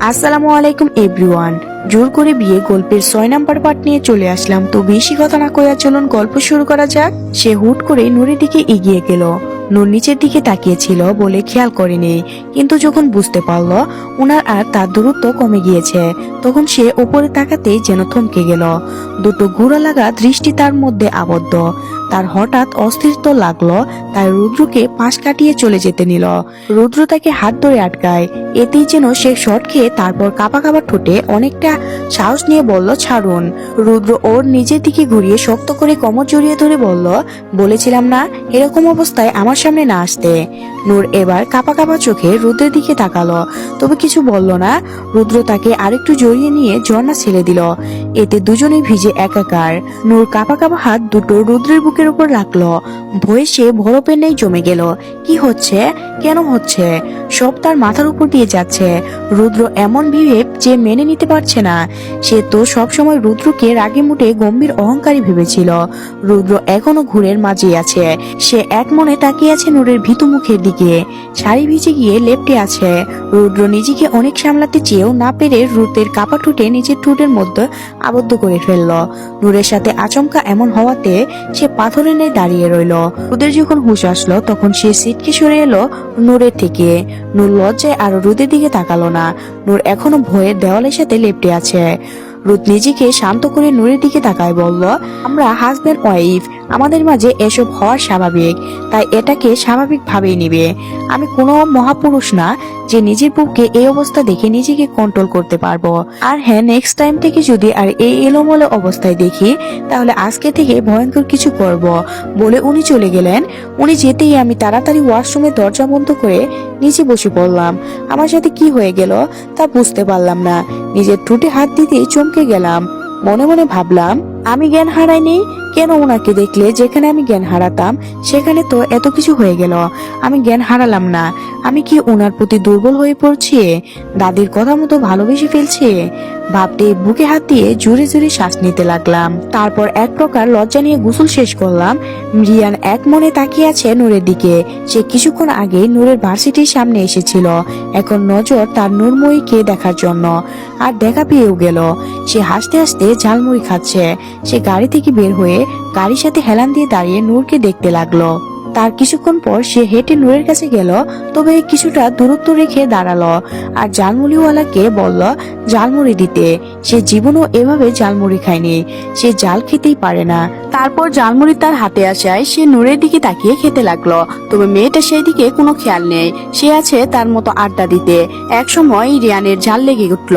আসসালামু আলাইকুম এভরিওয়ান। জোর করে বিয়ে গল্পের ছয় নাম্বার পার্ট নিয়ে চলে আসলাম। তো বেশি কথা না কইয়া চলুন গল্প শুরু করা যাক। সে হুট করে নুরের দিকে এগিয়ে গেল। নূর নিচের দিকে তাকিয়েছিল বলে খেয়াল করেনি, কিন্তু যখন বুঝতে পারল ওনার আর তার দূরত্ব কমে গিয়েছে, তখন সে উপরে তাকাতেই যেন থমকে গেল। দুটো ঘোড়া লাগা দৃষ্টি তার মধ্যে আবদ্ধ। তার হঠাৎ অস্থিরতা লাগল, তাই রুদ্রকে পাশ কাটিয়ে চলে যেতে নিল। রুদ্র তাকে হাত ধরে আটকায়, এতেই যেন সে শট খেয়ে তারপর কাপা কাপা ঠোঁটে অনেকটা সাহস নিয়ে বলল, ছাড়ুন। রুদ্র ওর নিজের দিকে ঘুরিয়ে শক্ত করে কোমর জড়িয়ে ধরে বলল, বলেছিলাম না, এরকম অবস্থায় আমার সামনে না আসতে। নূর এবার কাপা কাপা চোখে রুদ্রের দিকে তাকালো। তবে কিছু বলল না। রুদ্র তাকে আরেকটু জড়িয়ে নিয়ে ঝর্ণা ছেড়ে দিল। এতে দুজনেই ভিজে একাকার। নূর কাপা কাপা হাত দুটো রুদ্রের বুকের উপর রাখল। ভয়ে সে বরফের নেই জমে গেল। কি হচ্ছে? কেন হচ্ছে? সব তার মাথার উপর দিয়ে যাচ্ছে। রুদ্র এমন বিভেব যে মেনে নিতে পারছে না। সে তো সবসময় রুদ্রকে রাগে মুটে গম্ভীর অহংকারী ভেবেছিল। রুদ্র এখনও ঘুরের মাঝে আছে। সে এক মনে তাকিয়ে আছে নূরের ভীতু মুখের দিকে। শাড়ি ভিজে গিয়ে লেপটে আছে। রুদ্র নিজেকে অনেক সামলাতে চেয়েও না পেরে রুদ্রের কাপা ঠুটে নিজের ঠোঁটের মধ্যে আবদ্ধ করে ফেলল। নূরের সাথে আচমকা এমন হওয়াতে সে পাথরের নেই দাঁড়িয়ে রইল। রুদের যখন হুশ আসলো, তখন সে সিটকে সরে এলো নূরের থেকে। নূর লজ্জায় আর রুদের দিকে তাকালো না। নূর এখনও ভয়ে দেওয়ালের সাথে লেপটে আছে। রুদ নিজেকে শান্ত করে নূরের দিকে তাকায়, বলল, আমরা হাজব্যান্ড ওয়াইফ আমাদের মাঝে এসব হওয়া স্বাভাবিক, তাই এটাকে স্বাভাবিক ভাবেই নিবে। আমি কোনো মহাপুরুষ না যে নিজের বুককে এই অবস্থা দেখে নিজেকে কন্ট্রোল করতে পারব। আর হ্যাঁ নেক্সট টাইম থেকে যদি আর এই এলোমলো অবস্থায় দেখি, তাহলে আজকে থেকে ভয়ঙ্কর কিছু করব। বলে উনি চলে গেলেন। উনি যেতেই আমি তাড়াতাড়ি ওয়াশরুমের দরজা বন্ধ করে নিচে বসে পড়লাম। আমার সাথে কি হয়ে গেল তা বুঝতে পারলাম না। নিজের ঠোঁটে হাত দিতে চমকে গেলাম। মনে মনে ভাবলাম আমি জ্ঞান হারাইনি? কেন ওনাকে দেখলে? যেখানে আমি জ্ঞান হারাতাম, সেখানে তো এত কিছু হয়ে গেল। আমি জ্ঞান হারালাম না। আমি কি ওনার প্রতি দুর্বল হয়ে পড়ছি? দাদির কথা মতো ভালোবেসে ফেলছি? ভাবতে বুকে হাত দিয়ে জোরে জোরে শ্বাস নিতে লাগলাম। তারপর এক প্রকার লজ্জা নিয়ে গোসল শেষ করলাম। রিয়ান এক মনে তাকিয়ে আছে নূরের দিকে। সে কিছুক্ষণ আগে নূরের ভার্সিটির সামনে এসেছিল। এখন নজর তার নূরময়ীকে দেখার জন্য। আর দেখা পেয়েও গেল। সে হাসতে হাসতে ঝালমুড়ি খাচ্ছে। সে গাড়ি থেকে বের হয়ে গাড়ির সাথে হেলান দিয়ে দাঁড়িয়ে নূরকে দেখতে লাগল। তার কিছুক্ষণ পর সে হেঁটে নূরের কাছে গেল, তবে কিছুটা দূরত্ব রেখে দাঁড়াল আর জালমুড়িওয়ালাকে বলল জালমুড়ি দিতে। সে জীবনও এভাবে জালমুড়ি খায়নি। সে জাল খেতেই পারে না। তারপর জালমুড়ি তার হাতে আসায় সে নূরের দিকে তাকিয়ে খেতে লাগল, তবে মেয়েটা সেই দিকে কোনো খেয়াল নেই। সে আছে তার মতো আড্ডা দিতে। এক সময় রিয়ানের জাল লেগে উঠল।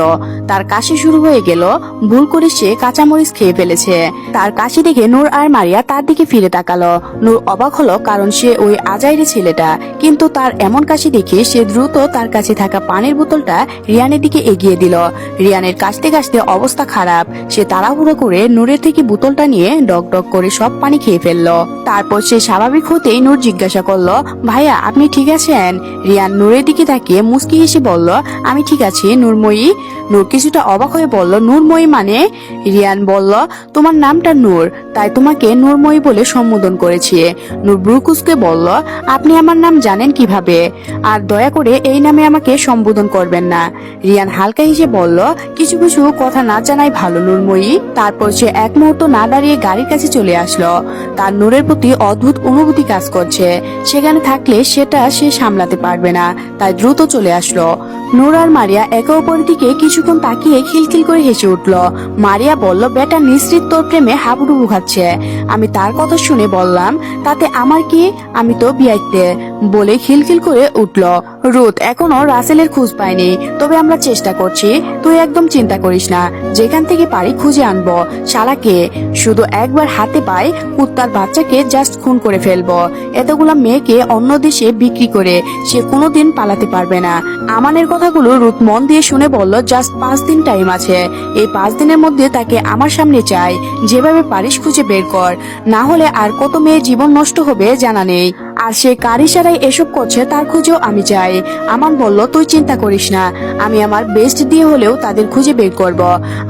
তার কাশি শুরু হয়ে গেল। ভুল করে সে কাঁচামরিচ খেয়ে ফেলেছে। তার কাশি দেখে নূর আর মারিয়া তার দিকে ফিরে তাকালো। নূর অবাক হলো, কারণ সে ওই আজাইরি ছেলেটা। কিন্তু তার এমন কাশি দেখে সে দ্রুত তার কাছে থাকা পানির বোতলটা রিয়ানের দিকে এগিয়ে দিল। রিয়ানের কাশতে কাশতে অবস্থা খারাপ। সে তাড়াহুড়ো করে নূরের থেকে বোতলটা নিয়ে ডক ডক করে সব পানি খেয়ে ফেলল। তারপর সে স্বাভাবিক হতেই নূর জিজ্ঞাসা করল, ভাইয়া, আপনি ঠিক আছেন? রিয়ান নূরের দিকে তাকিয়ে মুস্কি হেসে বলল, আমি ঠিক আছি, নূরময়ী। নূর কিছুটা অবাক হয়ে বলল, নূরময়ী মানে? রিয়ান বলল, তোমার নামটা নূর। তাই তোমাকে নূরময়ী বলে সম্বোধন করেছি। নূর ব্রুকুসকে বলল, আপনি আমার নাম জানেন কীভাবে? আর দয়া করে এই নামে আমাকে সম্বোধন করবেন না। রিয়ান হালকা হেসে বলল, কিছু কিছু কথা না জানাই ভালো, নূরময়ী। তারপর সে এক মুহূর্ত না দাঁড়িয়ে গাড়ির কাছে চলে আসলো। তার নূরের প্রতি অদ্ভুত অনুভূতি কাজ করছে। সেখানে থাকলে সেটা সে সামলাতে পারবে না, তাই দ্রুত চলে আসলো। নূর আর মারিয়া একে অপরের দিকে কিছুক্ষণ তাকিয়ে খিলখিল করে হেসে উঠল। মারিয়া বলল, বেটা, নিশ্চিত তোর প্রেমে হাবুডুবু খাচ্ছে। আমি তার কথা শুনে বললাম, তাতে আমার কি? আমি তো বিয়াইতে বলে খিলখিল করে উঠল। রোদ এখনও রাসেলের খোঁজ পায়নি। তবে আমরা চেষ্টা করছি, তুই একদম চিন্তা করিস না। যেখান থেকে পারি খুঁজে আনব। শালাকে, শুধু একবার হাতে পায় কুত্তার বাচ্চাকে জাস্ট খুন করে ফেলব। এতগুলা মেয়েকে অন্য দেশে বিক্রি করে সে কোনোদিন পালাতে পারবে না। আমানের কথাগুলো রুথ মন দিয়ে শুনে বলল জাস্ট পাঁচ দিন টাইম আছে। এই পাঁচ দিনের মধ্যে তাকে আমার সামনে চাই। যেভাবে পারিস খুঁজে বের কর। না হলে আর কত মেয়ে জীবন নষ্ট হবে জানা নেই। আর সে কারি ইশারায় এসব করছে, তার খুঁজেও আমি যাই। আমান বলল, তুই চিন্তা করিস না, আমি আমার বেস্ট দিয়ে হলেও তাদের খুঁজে বের করব।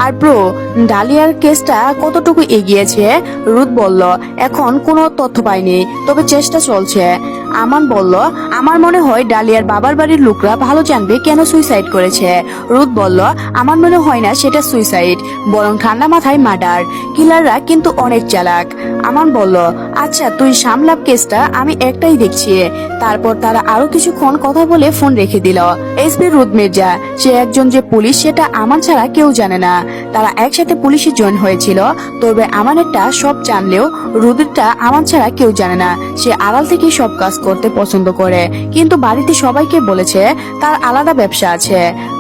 আর ব্রো, ডালিয়ার কেসটা কতটুকু এগিয়েছে? রুদ বলল, এখন কোনো তথ্য পাইনি, তবে চেষ্টা চলছে। আমান বলল, আমার মনে হয় ডালিয়ার বাবার বাড়ির লোকরা ভালো জানবে কেন সুইসাইড করেছে। রুদ বলল, আমার মনে হয় না সেটা সুইসাইড, বরং ঠান্ডা মাথায় মার্ডার, কিলাররা কিন্তু অনেক চালাক। আমান বলল আচ্ছা তুই সামলাপ কেসটা, আমি একটাই দেখছি। তারপর তারা আরও কিছুক্ষণ কথা বলে ফোন রেখে দিল। এসপি রুদ মির্জা, সে একজন যে পুলিশ, সেটা আমান ছাড়া কেউ জানে না। তারা একসাথে পুলিশে জয়েন হয়েছিল, তবে আমানেরটা সব জানলেও রুদ্রটা আমান ছাড়া কেউ জানে না। সে আড়াল থেকে সব কাজ করতে পছন্দ করে। কিন্তু বাড়িতে সবাইকে বলেছে, তার আলাদা ব্যবসা আছে।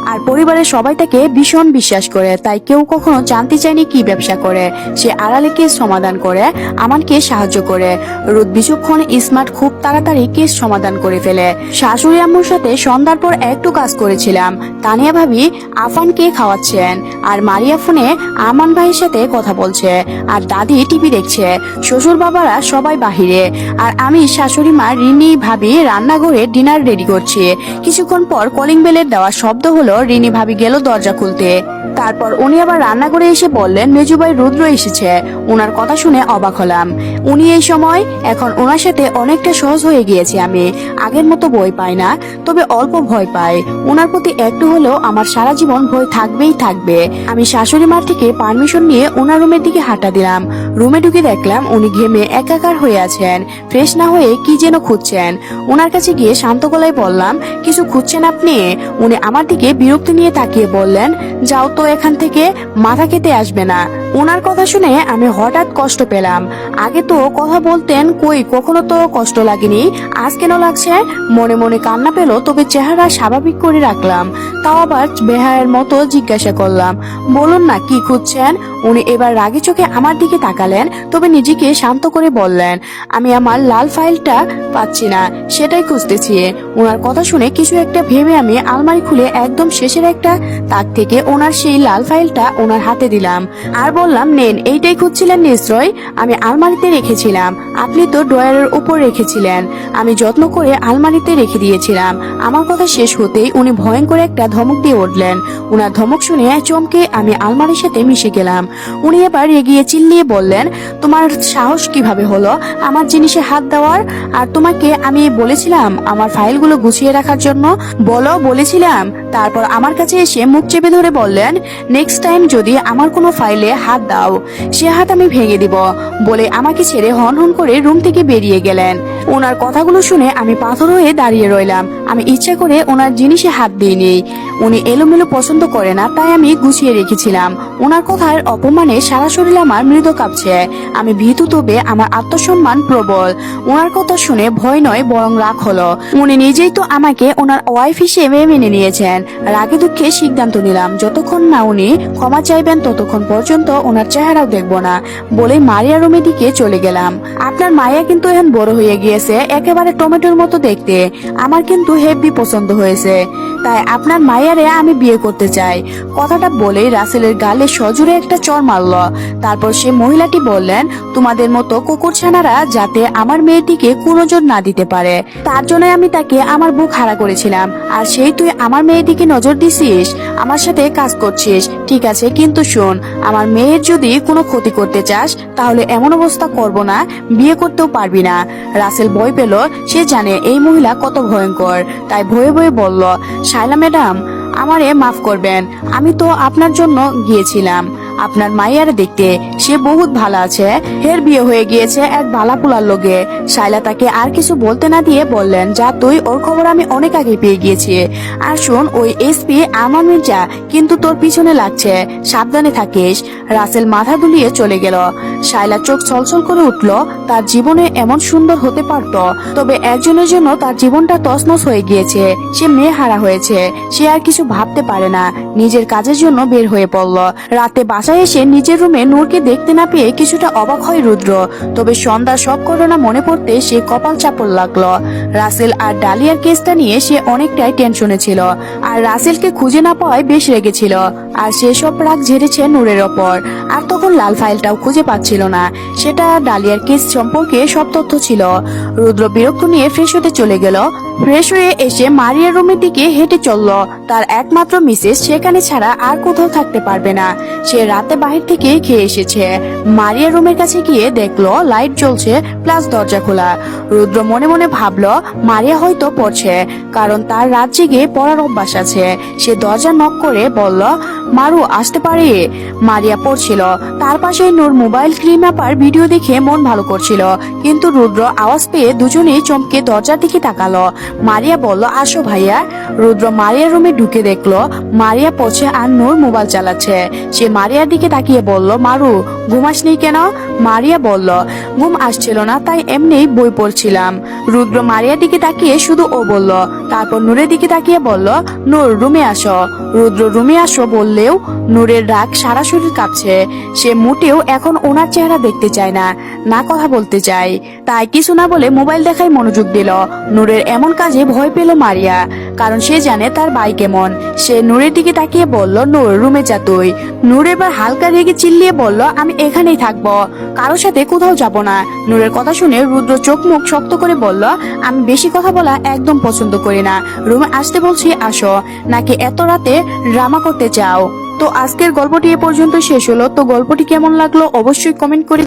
আর পরিবারের সবাই তাকে ভীষণ বিশ্বাস করে, তাই কেউ কখনো জানতে চায়নি কি ব্যবসা করে। সে আড়ালে কেস সমাধান করে, আমানকে সাহায্য করে। রুদ বিচক্ষণ স্মার্ট খুব তাড়াতাড়ি কেস সমাধান করে ফেলে। শাশুড়ি আম্মুর সাথে সন্ধ্যার পর একটু কাজ করেছিলাম। তানিয়া ভাবি আফানকে খাওয়াচ্ছেন, আর মারিয়া ফোনে আমান ভাইয়ের সাথে কথা বলছে, আর দাদি টিভি দেখছে। শ্বশুর বাবারা সবাই বাহিরে, আর আমি শাশুড়ি মা রিনি ভাবি রান্নাঘরে ডিনার রেডি করছে। কিছুক্ষণ পর কলিং বেলের দেওয়া শব্দ হলো, রিনি ভাবি গেল দরজা খুলতে। তারপর উনি আবার রান্নাঘরে এসে বললেন, মেজুবাই রুদ্র এসেছে। ওনার কথা শুনে অবাক হলাম। উনি এই সময়, এখন ওনার সাথে অনেকটা সহজ হয়ে গিয়েছি আমি। আগের মতো বই পাই না, তবে অল্প ভয় পাই। ওনার প্রতি একটু হলেও আমার সারা জীবন ভয় থাকবেই থাকবে। আমি শাশুড়ি মার থেকে পারমিশন নিয়ে ওনার রুমের দিকে হাঁটা দিলাম। রুমে ঢুকে দেখলাম উনি ঘেমে একাকার হয়ে আছেন। ফ্রেশ না হয়ে কি যেন খুঁজছেন। ওনার কাছে গিয়ে শান্ত গলায় বললাম, কিছু খুঁজছেন আপনি? উনি আমার দিকে বিরক্তি নিয়ে তাকিয়ে বললেন, যাও তো এখান থেকে মাথা খেতে আসবে না। ওনার কথা শুনে আমি হঠাৎ কষ্ট পেলাম। আগে তো কথা বলতেন কই, কখনো তো কষ্ট লাগেনি। আজ কেন লাগছে? মনে মনে কান্না পেল, তবে চেহারা স্বাভাবিক করে রাখলাম। তাও আবার বেহায়ের মতো জিজ্ঞাসা করলাম, বলুন না, কি খুঁজছেন? উনি এবার রাগি চোখে আমার দিকে তাকালেন, তবে নিজেকে শান্ত করে বললেন, আমি আমার লাল ফাইলটা পাচ্ছি না, সেটাই খুঁজতেছি। ওনার কথা শুনে কিছু একটা ভেবে আমি আলমারি খুলে একদম শেষের একটা তাক থেকে ওনার সেই লাল ফাইলটা ওনার হাতে দিলাম। আর বললাম, নেন, এইটাই খুঁজছিলেন নিশ্চয়? আমি আলমারিতে রেখেছিলাম। আপনি তো ড্রয়ারের উপর রেখেছিলেন। আমি যত্ন করে আলমারিতে রেখে দিয়েছিলাম। আমার কথা শেষ হতেই উনি ভয়ঙ্কর একটা ধমক দিয়ে উঠলেন। ওনার ধমক শুনে চমকে আমি আলমারির সাথে মিশে গেলাম। উনি এবার এগিয়ে চিল্লিয়ে বললেন, তোমার সাহস কীভাবে হলো? আমার জিনিসে হাত দেওয়ার? আর তোমাকে আমি বলেছিলাম আমার ফাইলগুলো গুছিয়ে রাখার জন্য? বলো, বলেছিলাম। তারপর আমার কাছে এসে মুখ চেপে ধরে বললেন নেক্সট টাইম যদি আমার কোনো ফাইলে হাত দাও, সে হাত আমি ভেঙে দিব, বলে আমাকে ছেড়ে হন হন করে রুম থেকে বেরিয়ে গেলেন। ওনার কথাগুলো শুনে আমি পাথর হয়ে দাঁড়িয়ে রইলাম। আমি ইচ্ছা করে ওনার জিনিসে হাত দিইনি। উনি এলোমেলো পছন্দ করে না, তাই আমি গুছিয়ে রেখেছিলাম। ওনার কথার অপমানে সারা শরীর আমার মৃদ কাঁপছে। আমি ভীতু তবে আমার আত্মসম্মান প্রবল। ওনার কথা শুনে ভয় নয়, বরং রাগ হলো। উনি নিজেই তো আমাকে ওনার ওয়াইফ হিসেবে মেনে নিয়েছেন। রাগে দুঃখে সিদ্ধান্ত নিলাম। যতক্ষণ না উনি ক্ষমা চাইবেন, ততক্ষণ পর্যন্ত ওনার চেহারাও দেখব না বলে মারিয়া রুমের দিকে চলে গেলাম। আপনার মায়া কিন্তু এখন বড় হয়ে গিয়েছে, একেবারে টমেটোর মতো দেখতে। আমার কিন্তু হেভি পছন্দ হয়েছে। তাই আপনার মায়ারে আমি বিয়ে করতে চাই। কথাটা বলেই রাসেলের গালে সজোরে একটা চর মারল। তারপর সে মহিলাটি বললেন, তোমাদের মতো কুকুর ছানারা যাতে আমার মেয়েটিকে কুনজর না দিতে পারে, তার জন্য আমি তাকে আমার বুক হারা করেছিলাম। আর সেই তুই আমার মেয়েটিকে নজর দিছিস, আমার সাথে কাজ করছিস, ঠিক আছে, কিন্তু শোন, আমার মেয়ের যদি কোনো ক্ষতি করতে চাস, তাহলে এমন অবস্থা করব না, বিয়ে করতেও পারবি না। রাসেল ভয় পেল, সে জানে এই মহিলা কত ভয়ঙ্কর। তাই ভয়ে ভয়ে বলল শাইলা ম্যাডাম আমারে মাফ করবেন। আমি তো আপনার জন্য গিয়েছিলাম। আপনার মাইয়ারে দেখতে সে বহুত ভালো আছে হের বিয়ে হয়ে গিয়েছে এক বালাপুলার লোকে শাইলা তাকে আর কিছু বলতে না দিয়ে বললেন, যা তুই, ওর খবর আমি অনেক আগে পেয়ে গিয়েছি। আর শোন, ওই এসপি আমার মির্জা কিন্তু তোর পিছনে লাগছে, সাবধানে থাকিস। রাসেল মাথা দুলিয়ে চলে গেল। শাইলা চোখ ছলছল করে উঠল, তার জীবনে এমন সুন্দর হতে পারত, তবে একজনের জন্য তার জীবনটা তছনছ হয়ে গিয়েছে। সে মেয়ে হারা হয়েছে, সে আর কিছু ভাবতে পারে না, নিজের কাজের জন্য বের হয়ে পড়ল। রাতে বাসায় এসে নিজের রুমে নূরকে দেখতে না পেয়ে কিছুটা অবাক হয় রুদ্র। তবে সন্ধ্যার সব ঘটনা মনে পড়তে সে কপাল চাপড় লাগল। রাসেল আর ডালিয়ার কেসটা নিয়ে সে অনেকটাই টেনশনে ছিল। আর রাসেলকে খুঁজে না পাওয়ায় বেশ রেগেছিল আর সেসব রাগ ঝেড়েছে নূরের ওপর। আর তখন লাল ফাইলটাও খুঁজে পাচ্ছিল না। সেটা ডালিয়ার কেস সম্পর্কে সব তথ্য ছিল। রুদ্র বিরক্ত নিয়ে ফ্রেশ হতে চলে গেল। ফ্রেশ হয়ে এসে মারিয়া রুমের দিকে হেঁটে চলল। তার একমাত্র মিসেস সেখানে ছাড়া আর কোথাও থাকতে পারবে না। সে রাতে বাহির থেকে খেয়ে এসেছে। মারিয়া রুমের কাছে গিয়ে দেখল, লাইট জ্বলছে, প্লাস দরজা খোলা। রুদ্র মনে মনে ভাবলো, মারিয়া হয়তো পড়ছে, কারণ তার রাত জেগে পড়ার অভ্যাস আছে। সে দরজা নক করে বলল, মারু, আসতে পারে? মারিয়া পড়ছিল। তার পাশে নূর মোবাইল ক্রিম অ্যাপার ভিডিও দেখে মন ভালো করছিল। কিন্তু রুদ্র আওয়াজ পেয়ে দুজনেই চমকে দরজার দিকে তাকালো। মারিয়া বলল, আসো ভাইয়া। রুদ্র মারিয়া রুমে ঢুকে দেখল, মারিয়া পছে আর নূর মোবাইল চালাচ্ছে। সে মারিয়ার দিকে তাকিয়ে বলল, মারু, ঘুম ঘুমাসনি কেন? মারিয়া বলল, ঘুম আসছিল না, তাই এমনি বই পড়ছিলাম। রুদ্র মারিয়ার দিকে তাকিয়ে শুধু ও বলল তারপর নূরের দিকে তাকিয়ে বলল, নূর, রুমে আসো। রুদ্র, রুমে আসো বললেও নূরের রাগ সারা শরীর কাঁপছে। সে মোটেও এখন ওনার চেহারা দেখতে চায় না না কথা বলতে চায়। তাই কিছু না বলে মোবাইল দেখায় মনোযোগ দিল। নূরের এমন কাজে ভয় পেল মারিয়া। কারণ সে জানে তার ভাই কেমন। সে নূরের দিকে তাকিয়ে বলল, নূর, রুমে যা তুই। নূর এবার হালকা রেগে চিল্লিয়ে বলল, আমি এখানেই থাকব। কারোর সাথে কোথাও যাব না। নূরের কথা শুনে রুদ্র চোখ মুখ শক্ত করে বলল, আমি বেশি কথা বলা একদম পছন্দ করি না। রুমে আসতে বলছি, আসো। নাকি এত রাতে ড্রামা করতে চাও? তো আজকের গল্পটি এ পর্যন্ত শেষ হলো। তো গল্পটি কেমন লাগল অবশ্যই কমেন্ট করে